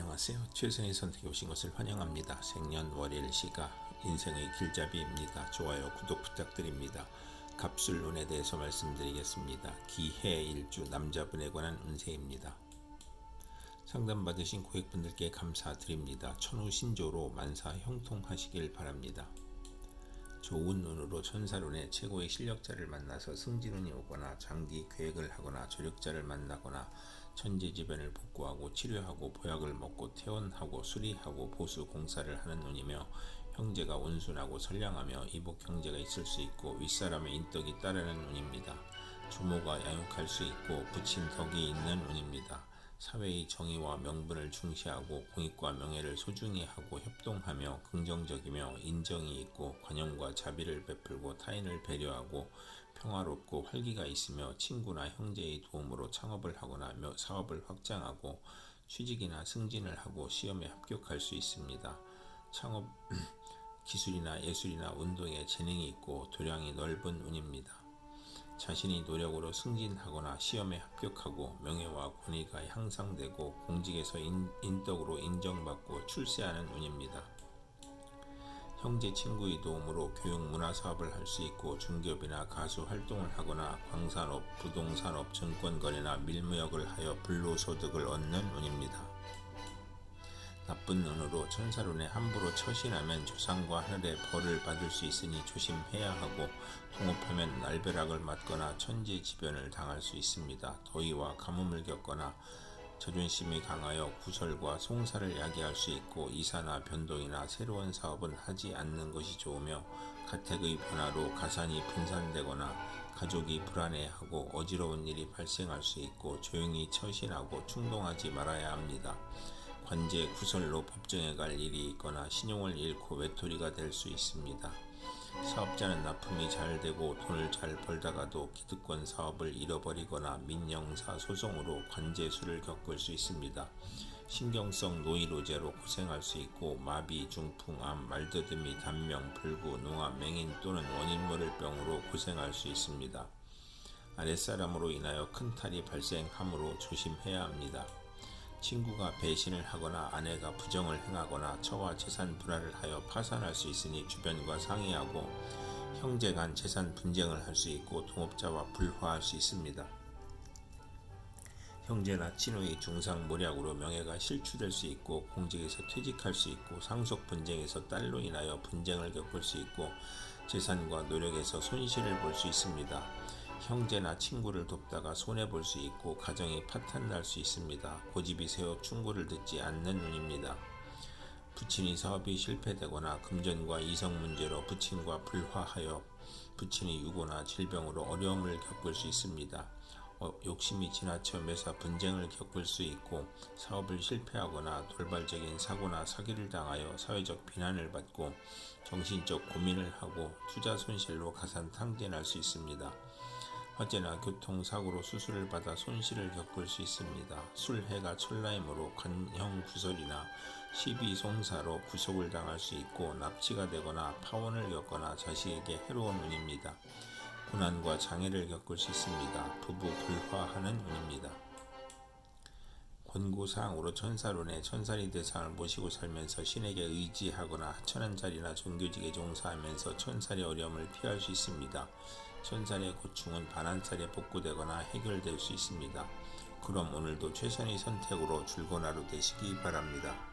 안녕하세요. 최선의 선택에 오신 것을 환영합니다. 생년월일 시가 인생의 길잡이입니다. 좋아요, 구독 부탁드립니다. 갑술운에 대해서 말씀드리겠습니다. 기해일주 남자분에 관한 운세입니다. 상담받으신 고객분들께 감사드립니다. 천우신조로 만사 형통하시길 바랍니다. 좋은 운으로 천사론의 최고의 실력자를 만나서 승진운이 오거나 장기 계획을 하거나 조력자를 만나거나 천재지변을 복구하고 치료하고 보약을 먹고 퇴원하고 수리하고 보수 공사를 하는 운이며 형제가 온순하고 선량하며 이복 형제가 있을 수 있고 윗사람의 인덕이 따르는 운입니다. 주모가 양육할 수 있고 붙인 덕이 있는 운입니다. 사회의 정의와 명분을 중시하고 공익과 명예를 소중히 하고 협동하며 긍정적이며 인정이 있고 관용과 자비를 베풀고 타인을 배려하고 평화롭고 활기가 있으며 친구나 형제의 도움으로 창업을 하거나 사업을 확장하고 취직이나 승진을 하고 시험에 합격할 수 있습니다. 창업 기술이나 예술이나 운동에 재능이 있고 도량이 넓은 운입니다. 자신이 노력으로 승진하거나 시험에 합격하고 명예와 권위가 향상되고 공직에서 인, 인덕으로 인정받고 출세하는 운입니다. 형제 친구의 도움으로 교육 문화 사업을 할 수 있고 중개업이나 가수 활동을 하거나 광산업, 부동산업, 증권 거래나 밀무역을 하여 불로소득을 얻는 운입니다. 나쁜 눈으로 천사론에 함부로 처신하면 조상과 하늘의 벌을 받을 수 있으니 조심해야 하고 통업하면 날벼락을 맞거나 천재지변을 당할 수 있습니다. 더위와 가뭄을 겪거나 자존심이 강하여 구설과 송사를 야기할 수 있고 이사나 변동이나 새로운 사업은 하지 않는 것이 좋으며 가택의 변화로 가산이 분산되거나 가족이 불안해하고 어지러운 일이 발생할 수 있고 조용히 처신하고 충동하지 말아야 합니다. 관제 구설로 법정에 갈 일이 있거나 신용을 잃고 외톨이가 될 수 있습니다. 사업자는 납품이 잘 되고 돈을 잘 벌다가도 기득권 사업을 잃어버리거나 민영사 소송으로 관제수를 겪을 수 있습니다. 신경성 노이로제로 고생할 수 있고 마비, 중풍, 암, 말더듬이, 단명, 불구, 농암, 맹인 또는 원인모를 병으로 고생할 수 있습니다. 아랫사람으로 인하여 큰 탈이 발생하므로 조심해야 합니다. 친구가 배신을 하거나 아내가 부정을 행하거나 처와 재산 분할을 하여 파산할 수 있으니 주변과 상의하고 형제 간 재산 분쟁을 할 수 있고 동업자와 불화할 수 있습니다. 형제나 친구의 중상모략으로 명예가 실추될 수 있고 공직에서 퇴직할 수 있고 상속 분쟁에서 딸로 인하여 분쟁을 겪을 수 있고 재산과 노력에서 손실을 볼 수 있습니다. 형제나 친구를 돕다가 손해볼 수 있고 가정이 파탄 날 수 있습니다. 고집이 세워 충고를 듣지 않는 눈입니다. 부친이 사업이 실패되거나 금전과 이성 문제로 부친과 불화하여 부친이 유고나 질병으로 어려움을 겪을 수 있습니다. 어, 욕심이 지나쳐 매사 분쟁을 겪을 수 있고 사업을 실패하거나 돌발적인 사고나 사기를 당하여 사회적 비난을 받고 정신적 고민을 하고 투자 손실로 가산 탕진할 수 있습니다. 어제나 교통사고로 수술을 받아 손실을 겪을 수 있습니다. 술해가 철라임으로 관형 구설이나 시비송사로 구속을 당할 수 있고 납치가 되거나 파혼을 겪거나 자식에게 해로운 운입니다. 고난과 장애를 겪을 수 있습니다. 부부 불화하는 운입니다. 권고사항으로 천사론에 천사리 대상을 모시고 살면서 신에게 의지하거나 하천한 자리나 종교직에 종사하면서 천사리 어려움을 피할 수 있습니다. 천사의 고충은 반환살에 복구되거나 해결될 수 있습니다. 그럼 오늘도 최선의 선택으로 줄곧 하루 되시기 바랍니다.